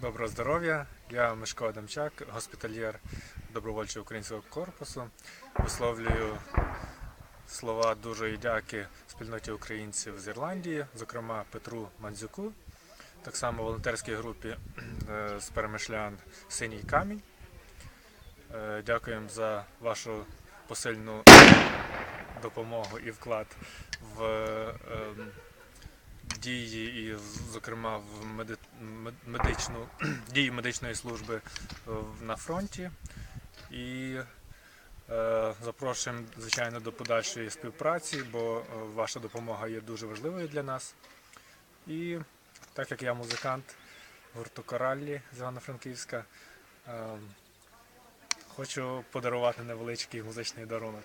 Доброго здоров'я. Я Мишко Адамчак, госпітальєр добровольчого українського корпусу. Висловлюю слова дуже дяки спільноті українців з Ірландії, зокрема Петру Мандзюку, так само волонтерській групі е, з Перемишлян Синій камінь. Е, Дякуємо за вашу посильну допомогу і вклад в ем, дії, і, зокрема, в меди- медичну дії медичної служби е, на фронті. І е, запрошуємо, звичайно, до подальшої співпраці, бо е, ваша допомога є дуже важливою для нас. І так як я музикант гурту Кораллі з Івано-Франківська, е, хочу подарувати невеличкий музичний дарунок.